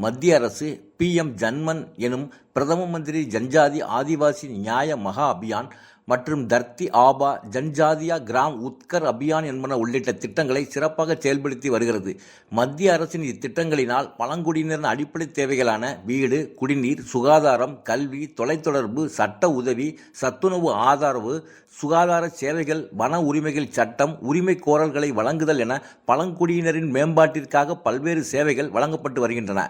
மத்திய அரசு பிஎம் ஜன்மன் எனும் பிரதம மந்திரி ஜன்ஜாதி ஆதிவாசி நியாய மகா அபியான் மற்றும் தர்த்தி ஆபா ஜன்ஜாதியா கிராம் உத்கர் அபியான் என்பன உள்ளிட்ட திட்டங்களை சிறப்பாக செயல்படுத்தி வருகிறது. மத்திய அரசின் இத்திட்டங்களினால் பழங்குடியினரின் அடிப்படை தேவைகளான வீடு குடிநீர் சுகாதாரம் கல்வி தொலைத்தொடர்பு சட்ட உதவி சத்துணவு ஆதரவு சுகாதார சேவைகள் வன உரிமைகள் சட்டம் உரிமை கோரல்களை வழங்குதல் என பழங்குடியினரின் மேம்பாட்டிற்காக பல்வேறு சேவைகள் வழங்கப்பட்டு வருகின்றன.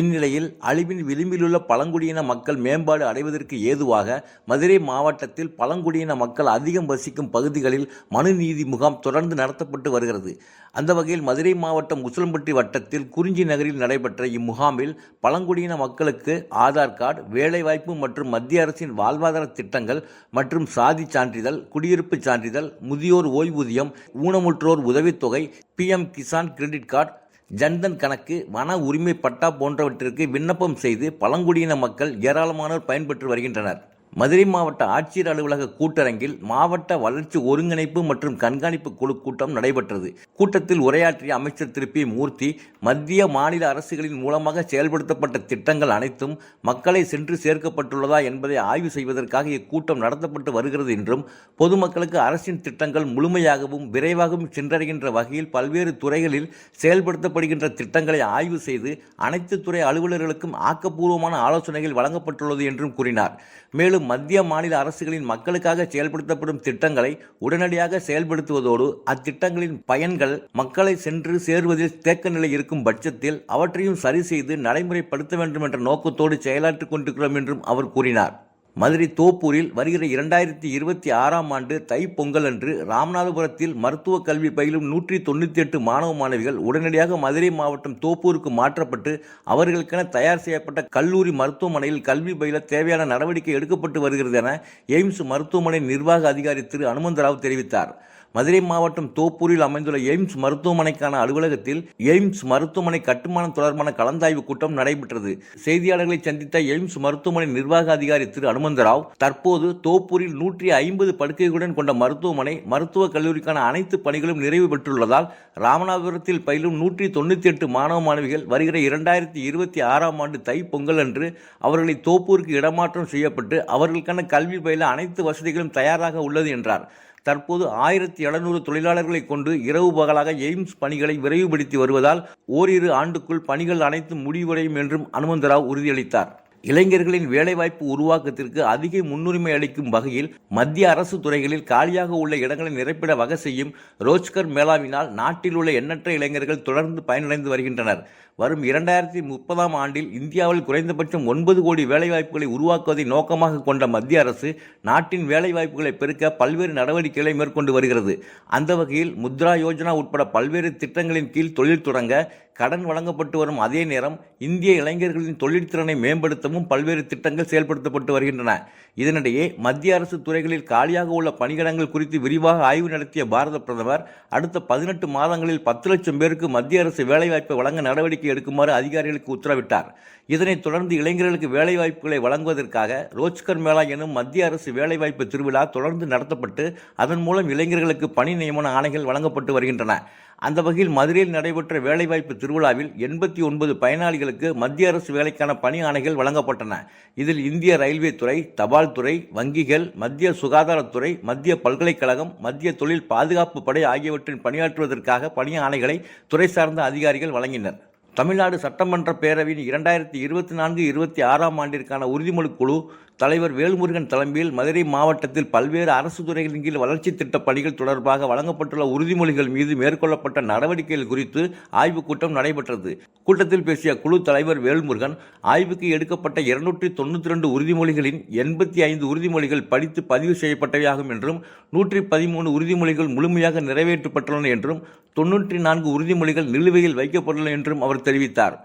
இந்நிலையில் அழிவின் விளிம்பிலுள்ள பழங்குடியின மக்கள் மேம்பாடு அடைவதற்கு ஏதுவாக மதுரை மாவட்டத்தில் பழங்குடியின மக்கள் அதிகம் வசிக்கும் பகுதிகளில் மனு நீதி முகாம் தொடர்ந்து நடத்தப்பட்டு வருகிறது. அந்த வகையில் மதுரை மாவட்டம் உசிலம்பட்டி வட்டத்தில் குறிஞ்சி நகரில் நடைபெற்ற இம்முகாமில் பழங்குடியின மக்களுக்கு ஆதார் கார்டு வேலைவாய்ப்பு மற்றும் மத்திய அரசின் வாழ்வாதார திட்டங்கள் மற்றும் சாதி சான்றிதழ் குடியிருப்பு சான்றிதழ் முதியோர் ஓய்வூதியம் ஊனமுற்றோர் உதவித்தொகை PM Kisan credit card Jan Dhan கணக்கு வன உரிமை பட்டா போன்றவற்றிற்கு விண்ணப்பம் செய்து பழங்குடியின மக்கள் ஏராளமானோர் பயன்பெற்று வருகின்றனர். மதுரை மாவட்ட ஆட்சியர் அலுவலக கூட்டரங்கில் மாவட்ட வளர்ச்சி ஒருங்கிணைப்பு மற்றும் கண்காணிப்பு குழு கூட்டம் நடைபெற்றது. கூட்டத்தில் உரையாற்றிய அமைச்சர் திரு. பி. மூர்த்தி மத்திய மாநில அரசுகளின் மூலமாக செயல்படுத்தப்பட்ட திட்டங்கள் அனைத்தும் மக்களை சென்று சேர்க்கப்பட்டுள்ளதா என்பதை ஆய்வு செய்வதற்காக இக்கூட்டம் நடத்தப்பட்டு வருகிறது என்றும் பொதுமக்களுக்கு அரசின் திட்டங்கள் முழுமையாகவும் விரைவாகவும் சென்றடைகின்ற வகையில் பல்வேறு துறைகளில் செயல்படுத்தப்படுகின்ற திட்டங்களை ஆய்வு செய்து அனைத்து துறை அலுவலர்களுக்கும் ஆக்கப்பூர்வமான ஆலோசனைகள் வழங்கப்பட்டுள்ளது என்றும் கூறினார். மேலும் மத்திய மாநில அரசுகளின் மக்களுக்காக செயல்படுத்தப்படும் திட்டங்களை உடனடியாக செயல்படுத்துவதோடு அத்திட்டங்களின் பயன்கள் மக்களை சென்று சேருவதில் தேக்க நிலை இருக்கும் பட்சத்தில் அவற்றையும் சரி செய்து நடைமுறைப்படுத்த வேண்டும் என்ற நோக்கத்தோடு செயலாற்றிக் கொண்டிருக்கிறோம் என்றும் அவர் கூறினார். மதுரை தோப்பூரில் வருகிற இரண்டாயிரத்தி இருபத்தி ஆறாம் ஆண்டு தைப்பொங்கல் அன்று ராமநாதபுரத்தில் மருத்துவக் கல்வி பயிலும் நூற்றி தொண்ணூற்றி எட்டு மாணவ மாணவிகள் உடனடியாக மதுரை மாவட்டம் தோப்பூருக்கு மாற்றப்பட்டு அவர்களுக்கென தயார் செய்யப்பட்ட கல்லூரி மருத்துவமனையில் கல்வி பயில தேவையான நடவடிக்கை எடுக்கப்பட்டு வருகிறது என எய்ம்ஸ் மருத்துவமனை நிர்வாக அதிகாரி திரு அனுமந்தராவ் தெரிவித்தார். மதுரை மாவட்டம் தோப்பூரில் அமைந்துள்ள எய்ம்ஸ் மருத்துவமனைக்கான அலுவலகத்தில் எய்ம்ஸ் மருத்துவமனை கட்டுமானம் தொடர்பான கலந்தாய்வு கூட்டம் நடைபெற்றது. செய்தியாளர்களை சந்தித்த எய்ம்ஸ் மருத்துவமனை நிர்வாக அதிகாரி திரு அனுமந்தராவ் தற்போது தோப்பூரில் நூற்றி ஐம்பது படுக்கைகளுடன் கொண்ட மருத்துவமனை மருத்துவக் கல்லூரிக்கான அனைத்து பணிகளும் நிறைவு பெற்றுள்ளதால் ராமநாதபுரத்தில் பயிலும் நூற்றி தொண்ணூற்றி எட்டு மாணவ மாணவிகள் வருகிற இரண்டாயிரத்தி இருபத்தி ஆறாம் ஆண்டு தை பொங்கல் அன்று அவர்களை தோப்பூருக்கு இடமாற்றம் செய்யப்பட்டு அவர்களுக்கான கல்வி பயில அனைத்து வசதிகளும் தயாராக உள்ளது என்றார். தற்போது ஆயிரத்தி எழுநூறு தொழிலாளர்களை கொண்டு இரவு பகலாக எய்ம்ஸ் பணிகளை விரைவுபடுத்தி வருவதால் ஓரிரு ஆண்டுக்குள் பணிகள் அனைத்தும் முடிவடையும் என்றும் அனுமந்தராவ் உறுதியளித்தார். இளைஞர்களின் வேலைவாய்ப்பு உருவாக்கத்திற்கு அதிக முன்னுரிமை அளிக்கும் வகையில் மத்திய அரசு துறைகளில் காலியாக உள்ள இடங்களை நிரப்பிட வகை செய்யும் ரோஜ்கர் மேளாவினால் நாட்டில் உள்ள எண்ணற்ற இளைஞர்கள் தொடர்ந்து பயனடைந்து வருகின்றனர். வரும் இரண்டாயிரத்தி முப்பதாம் ஆண்டில் இந்தியாவில் குறைந்தபட்சம் ஒன்பது கோடி வேலைவாய்ப்புகளை உருவாக்குவதை நோக்கமாக கொண்ட மத்திய அரசு நாட்டின் வேலைவாய்ப்புகளை பெருக்க பல்வேறு நடவடிக்கைகளை மேற்கொண்டு வருகிறது. அந்த வகையில் முத்ரா யோஜனா உட்பட பல்வேறு திட்டங்களின் கீழ் தொழில் தொடங்க கடன் வழங்கப்பட்டு வரும் அதே நேரம் இந்திய இளைஞர்களின் தொழிற்திறனை மேம்படுத்தவும் பல்வேறு திட்டங்கள் செயல்படுத்தப்பட்டு வருகின்றன. இதனிடையே மத்திய அரசு துறைகளில் காலியாக உள்ள பணியிடங்கள் குறித்து விரிவாக ஆய்வு நடத்திய பாரத பிரதமர் அடுத்த பதினெட்டு மாதங்களில் பத்து லட்சம் பேருக்கு மத்திய அரசு வேலைவாய்ப்பை வழங்க நடவடிக்கை எடுக்குமாறு அதிகாரிகளுக்கு உத்தரவிட்டார். இதனைத் தொடர்ந்து இளைஞர்களுக்கு வேலைவாய்ப்புகளை வழங்குவதற்காக ரோஜ்கர் மேளா எனும் மத்திய அரசு வேலைவாய்ப்பு திருவிழா தொடர்ந்து நடத்தப்பட்டு அதன் மூலம் இளைஞர்களுக்கு பணி நியமன ஆணைகள் வழங்கப்பட்டு வருகின்றன. அந்த வகையில் மதுரையில் நடைபெற்ற வேலைவாய்ப்பு திருவிழாவில் எண்பத்தி ஒன்பது பயனாளிகளுக்கு மத்திய அரசு வேலைக்கான பணி ஆணைகள் வழங்கப்பட்டன. இதில் இந்திய ரயில்வே துறை தபால் துறை வங்கிகள் மத்திய சுகாதாரத்துறை மத்திய பல்கலைக்கழகம் மத்திய தொழில் பாதுகாப்பு படை ஆகியவற்றின் பணியாற்றுவதற்காக பணி ஆணைகளை துறை சார்ந்த அதிகாரிகள் வழங்கினர். தமிழ்நாடு சட்டமன்ற பேரவையின் இரண்டாயிரத்தி இருபத்தி நான்கு இருபத்தி ஆறாம் ஆண்டிற்கான உறுதிமொழி குழு தலைவர் வேல்முருகன் தலைமையில் மதுரை மாவட்டத்தில் பல்வேறு அரசு துறைகளின் கீழ் வளர்ச்சி திட்டப் பணிகள் தொடர்பாக வழங்கப்பட்டுள்ள உறுதிமொழிகள் மீது மேற்கொள்ளப்பட்ட நடவடிக்கைகள் குறித்து ஆய்வுக் கூட்டம் நடைபெற்றது. கூட்டத்தில் பேசிய குழு தலைவர் வேல்முருகன் ஆய்வுக்கு எடுக்கப்பட்ட இருநூற்றி தொண்ணூற்றி ரெண்டு உறுதிமொழிகளின் எண்பத்தி ஐந்து உறுதிமொழிகள் படித்து பதிவு செய்யப்பட்டவையாகும் என்றும் நூற்றி பதிமூணு உறுதிமொழிகள் முழுமையாக நிறைவேற்றப்பட்டுள்ளன என்றும் தொன்னூற்றி நான்கு உறுதிமொழிகள் நிலுவையில் வைக்கப்பட்டுள்ளன என்றும் அவர் தெரிவித்தார்.